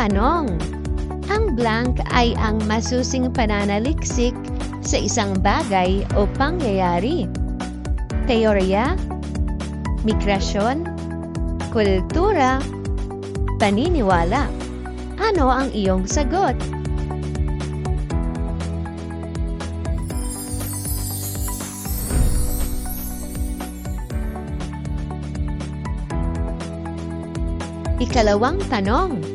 tanong. Ang blank ay ang masusing pananaliksik sa isang bagay o pangyayari. Teorya, migrasyon, kultura, paniniwala. Ano ang iyong sagot? Ikalawang tanong.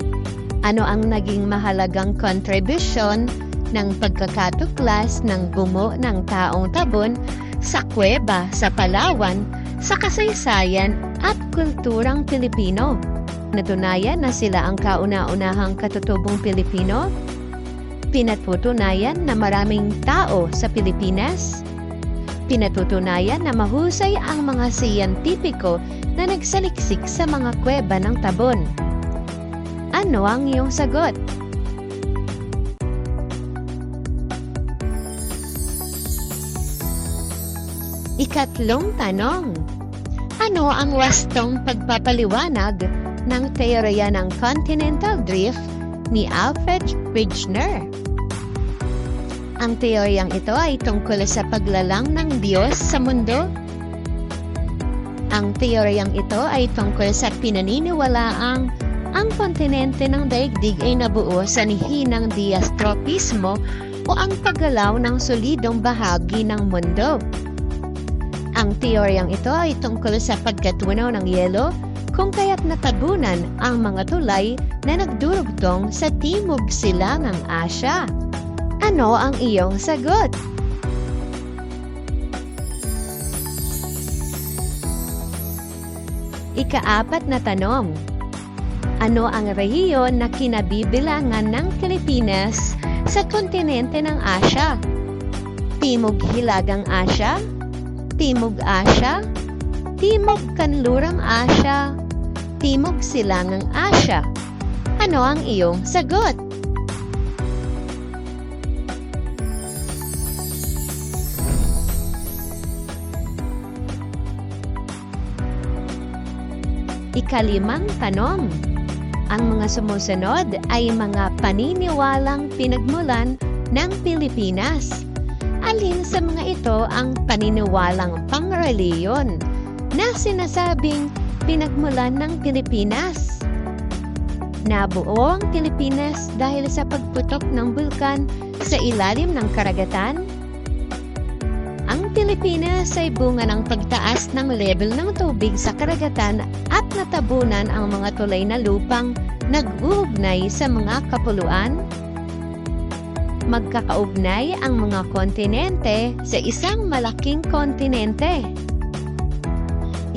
Ano ang naging mahalagang kontribusyon ng pagkakatuklas ng gumo ng taong tabon sa kuweba sa Palawan sa kasaysayan at kulturang Pilipino? Natunayan na sila ang kauna-unahang katutubong Pilipino? Pinatutunayan na maraming tao sa Pilipinas? Pinatutunayan na mahusay ang mga siyentipiko na nagsaliksik sa mga kuweba ng tabon. Ano ang iyong sagot? Ikatlong tanong. Ano ang wastong pagpapaliwanag ng teorya ng continental drift ni Alfred Wegener? Ang teoryang ito ay tungkol sa paglalang ng Diyos sa mundo ang teoryang ito ay tungkol sa pinaniniwalaang ang kontinente ng daigdig ay nabuo sa nihinang diastropismo o ang paggalaw ng solidong bahagi ng mundo. Ang teoryang ito ay tungkol sa pagkatunaw ng yelo kung kaya't natabunan ang mga tulay na nagdurugtong sa timog silangang Asya. Ano ang iyong sagot? Ikaapat na tanong. Ano ang rehiyon na kinabibilangan ng Pilipinas sa kontinente ng Asya? Timog Hilagang Asya? Timog Asya? Timog Kanlurang Asya? Timog Silangang Asya? Ano ang iyong sagot? Ikalimang tanong. Ang mga sumusunod ay mga paniniwalang pinagmulan ng Pilipinas. Alin sa mga ito ang paniniwalang pangreliyon na sinasabing pinagmulan ng Pilipinas? Nabuo ang Pilipinas dahil sa pagputok ng bulkan sa ilalim ng karagatan? Ang Pilipinas ay bunga ng pagtaas ng level ng tubig sa karagatan at natabunan ang mga tulay na lupang nag-uugnay sa mga kapuluan. Magkakaugnay ang mga kontinente sa isang malaking kontinente.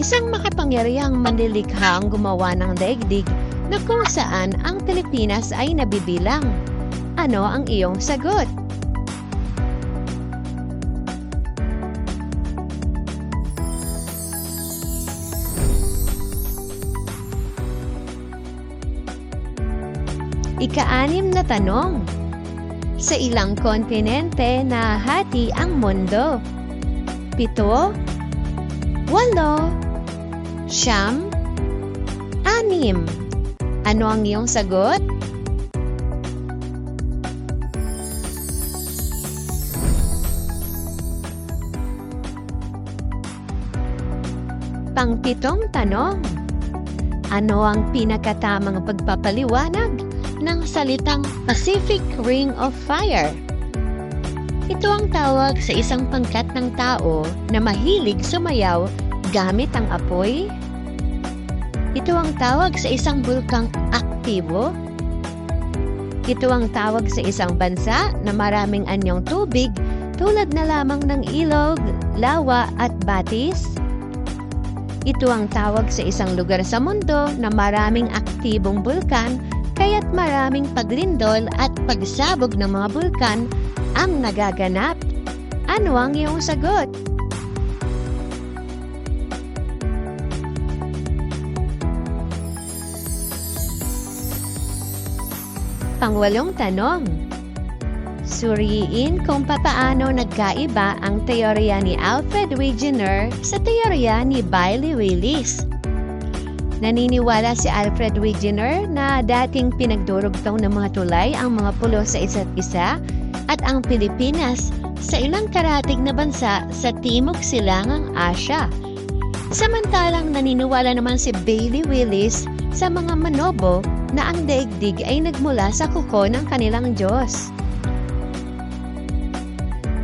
Isang makapangyarihang manlilikha ang gumawa ng daigdig na kung saan ang Pilipinas ay nabibilang. Ano ang iyong sagot? Ika-anim na tanong. Sa ilang kontinente na hati ang mundo? Pito? Walo? Siyam? Anim? Ano ang iyong sagot? Pangpitong tanong. Ano ang pinakatamang pagpapaliwanag ng salitang Pacific Ring of Fire? Ito ang tawag sa isang pangkat ng tao na mahilig sumayaw gamit ang apoy. Ito ang tawag sa isang bulkang aktibo. Ito ang tawag sa isang bansa na maraming anyong tubig tulad na lamang ng ilog, lawa at batis. Ito ang tawag sa isang lugar sa mundo na maraming aktibong bulkan kaya't maraming paglindol at pagsabog ng mga bulkan ang nagaganap. Ano ang iyong sagot? Pangwalong tanong. Suriin kung papaano nagkaiba ang teorya ni Alfred Wegener sa teorya ni Bailey Willis. Naniniwala si Alfred Wegener na dating pinagdurugtong ng mga tulay ang mga pulo sa isa't isa at ang Pilipinas sa ilang karatig na bansa sa Timog Silangang Asya. Samantalang naniniwala naman si Bailey Willis sa mga manobo na ang daigdig ay nagmula sa kuko ng kanilang Diyos.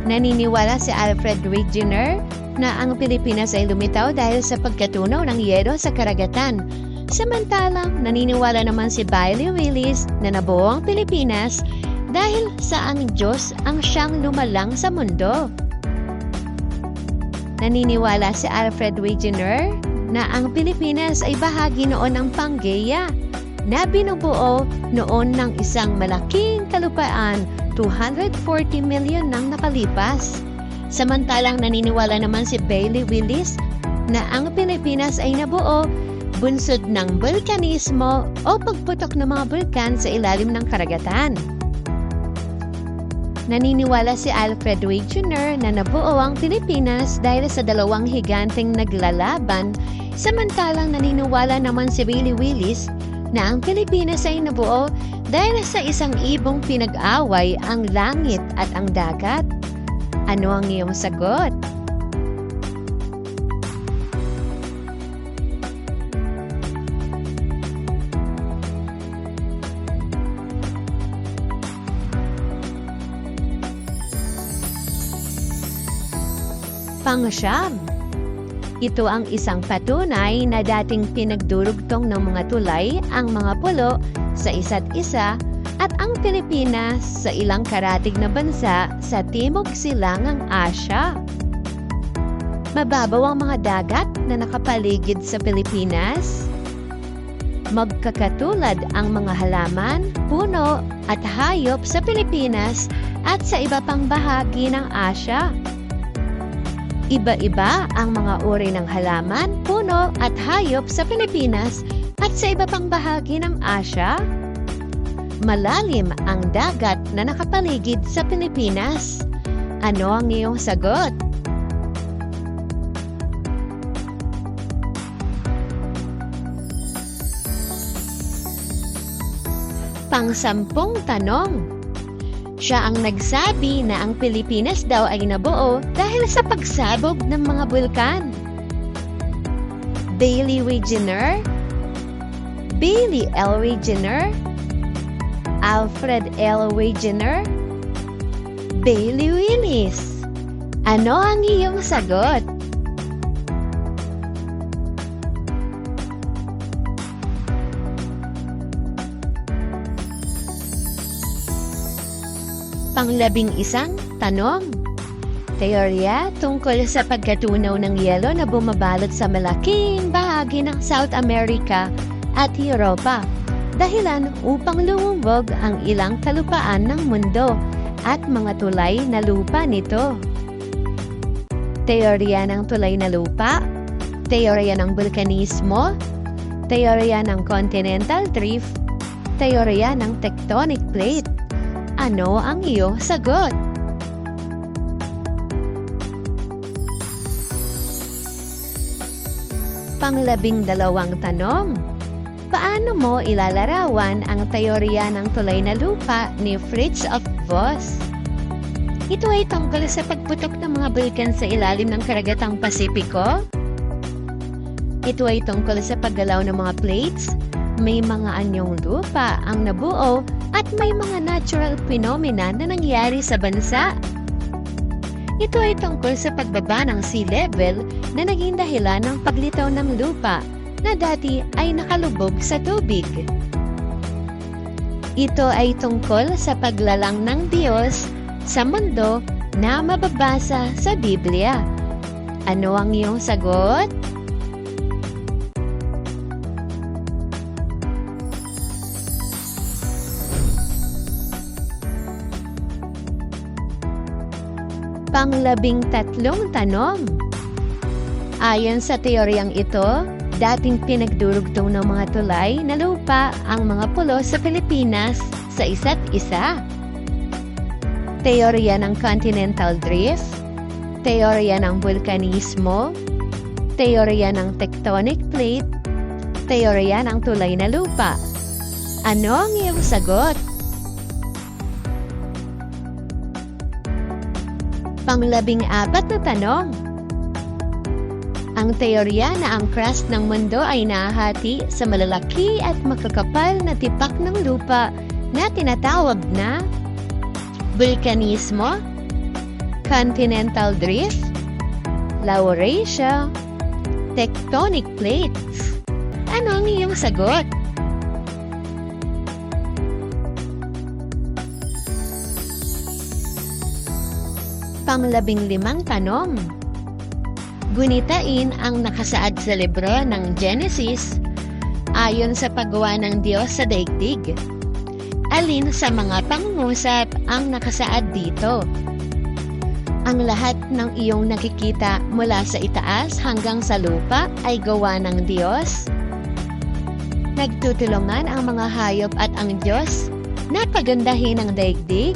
Naniniwala si Alfred Wegener na ang Pilipinas ay lumitaw dahil sa pagkatunaw ng yero sa karagatan. Samantalang naniniwala naman si Bailey Willis na nabuo ang Pilipinas dahil sa ang Diyos ang siyang lumalang sa mundo. Naniniwala si Alfred Wegener na ang Pilipinas ay bahagi noon ng Pangaea na binubuo noon ng isang malaking kalupaan 240 million nang nakalipas. Samantalang naniniwala naman si Bailey Willis na ang Pilipinas ay nabuo bunsod ng vulkanismo o pagputok ng mga bulkan sa ilalim ng karagatan. Naniniwala si Alfred Wegener na nabuo ang Pilipinas dahil sa dalawang higanteng naglalaban, samantalang naniniwala naman si Bailey Willis na ang Pilipinas ay nabuo dahil sa isang ibong pinag-away ang langit at ang dagat. Ano ang iyong sagot? Pangsyam. Ito ang isang patunay na dating pinagdurugtong ng mga tulay ang mga pulo sa isa't isa at ang Pilipinas sa ilang karatig na bansa sa Timog Silangang Asya. Mababaw ang mga dagat na nakapaligid sa Pilipinas. Magkakatulad ang mga halaman, puno at hayop sa Pilipinas at sa iba pang bahagi ng Asya. Iba-iba ang mga uri ng halaman, puno at hayop sa Pilipinas at sa iba pang bahagi ng Asya. Malalim ang dagat na nakapaligid sa Pilipinas. Ano ang iyong sagot? Pangsampung tanong. Siya ang nagsabi na ang Pilipinas daw ay nabuo dahil sa pagsabog ng mga bulkan. Bailey Wegener, Bailey L. Wegener, Alfred L. Wegener, Bailey Willis. Ano ang iyong sagot? Panglabing isang tanong. Teorya tungkol sa pagkatunaw ng yelo na bumabalot sa malaking bahagi ng South America at Europa. Dahilan upang lumubog ang ilang kalupaan ng mundo at mga tulay na lupa nito. Teorya ng tulay na lupa, teorya ng vulkanismo, teorya ng continental drift, teorya ng tectonic plate. Ano ang iyong sagot? Panglabing dalawang tanong. Paano mo ilalarawan ang teorya ng tulay na lupa ni Fritz of Voss? Ito ay tungkol sa pagputok ng mga bulkan sa ilalim ng karagatang Pasipiko? Ito ay tungkol sa paggalaw ng mga plates? May mga anyong lupa ang nabuo at may mga natural phenomena na nangyari sa bansa. Ito ay tungkol sa pagbaba ng sea level na naging dahilan ng paglitaw ng lupa na dati ay nakalubog sa tubig. Ito ay tungkol sa paglalang ng Diyos sa mundo na mababasa sa Biblia. Ano ang iyong sagot? Panglabing tatlong tanong. Ayon sa teoryang ito, dating pinagdurugtong ng mga tulay na lupa ang mga pulo sa Pilipinas sa isa't isa. Teorya ng continental drift, teorya ng vulkanismo, teorya ng tectonic plate, teorya ng tulay na lupa? Ano ang iyong sagot? Panglabing apat na tanong. Ang teorya na ang crust ng mundo ay nahati sa malalaki at makakapal na tipak ng lupa na tinatawag na vulkanismo, continental drift, Laurasia, tectonic plates. Ano ang iyong sagot? Panglabing limang tanong. Gunitain ang nakasaad sa libro ng Genesis ayon sa paggawa ng Diyos sa daigdig. Alin sa mga pangungusap ang nakasaad dito? Ang lahat ng iyong nakikita mula sa itaas hanggang sa lupa ay gawa ng Diyos? Nagtutulungan ang mga hayop at ang Diyos na pagandahin ang daigdig?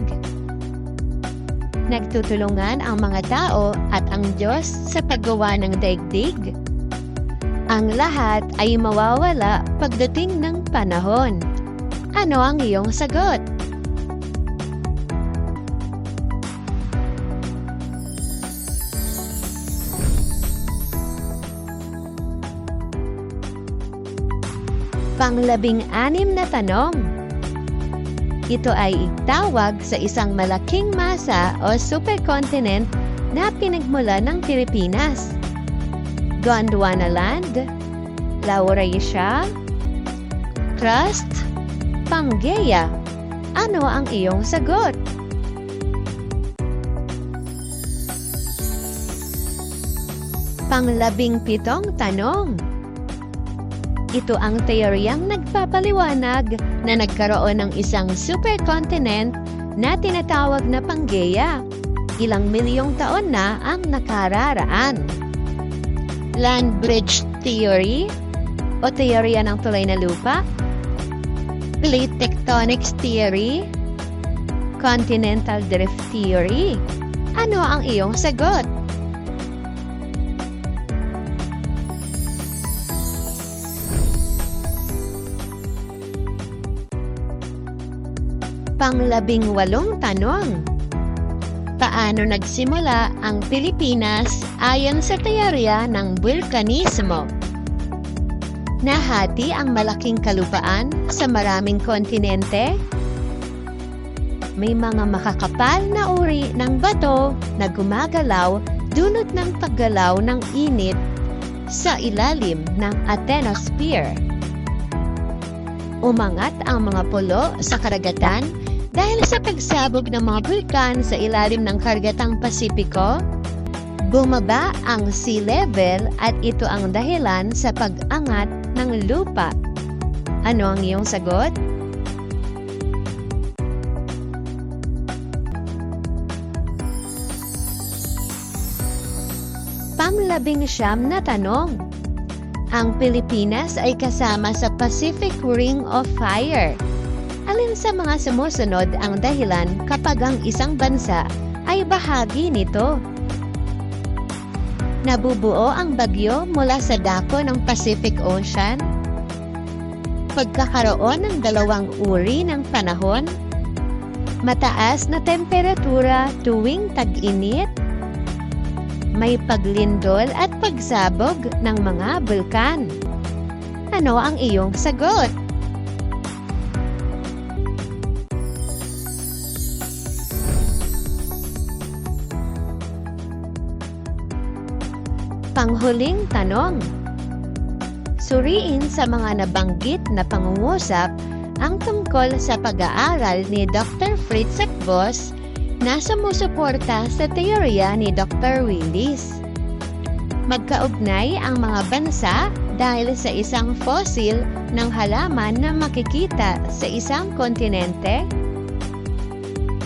Nagtutulungan ang mga tao at ang Diyos sa paggawa ng daigdig? Ang lahat ay mawawala pagdating ng panahon. Ano ang iyong sagot? Panglabing anim na tanong. Ito ay tawag sa isang malaking masa o supercontinent na pinagmula ng Pilipinas. Gondwana Land, Laurasia, Crust, Pangaea. Ano ang iyong sagot? Panglabing pitong tanong. Ito ang teoryang nagpapaliwanag na nagkaroon ng isang supercontinent na tinatawag na Pangaea. Ilang milyong taon na ang nakararaan. Land bridge theory o teorya ng tulay na lupa, plate tectonics theory, continental drift theory. Ano ang iyong sagot? Panglabing walong tanong. Paano nagsimula ang Pilipinas ayon sa teorya ng vulkanismo? Nahati ang malaking kalupaan sa maraming kontinente? May mga makakapal na uri ng bato na gumagalaw dulot ng paggalaw ng init sa ilalim ng Athenosphere. Umangat ang mga pulo sa karagatan dahil sa pagsabog ng mga bulkan sa ilalim ng karagatang Pasipiko, bumaba ang sea level at ito ang dahilan sa pag-angat ng lupa. Ano ang iyong sagot? Panglabing siyam na tanong. Ang Pilipinas ay kasama sa Pacific Ring of Fire. Alin sa mga sumusunod ang dahilan kapag ang isang bansa ay bahagi nito? Nabubuo ang bagyo mula sa dako ng Pacific Ocean? Pagkakaroon ng dalawang uri ng panahon? Mataas na temperatura tuwing tag-init? May paglindol at pagsabog ng mga bulkan? Ano ang iyong sagot? Panghuling tanong. Suriin sa mga nabanggit na pangungusap ang tungkol sa pag-aaral ni Dr. Fritz Boss na sumusuporta sa teorya ni Dr. Willis. Magkaugnay ang mga bansa dahil sa isang fossil ng halaman na makikita sa isang kontinente?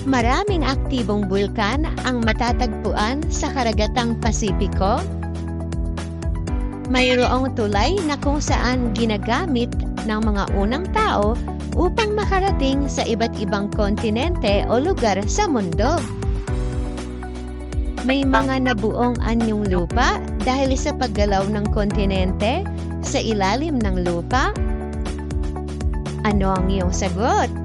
Maraming aktibong bulkan ang matatagpuan sa karagatang Pasipiko? Mayroong tulay na kung saan ginagamit ng mga unang tao upang makarating sa iba't ibang kontinente o lugar sa mundo. May mga nabuong anyong lupa dahil sa paggalaw ng kontinente sa ilalim ng lupa? Ano ang iyong sagot?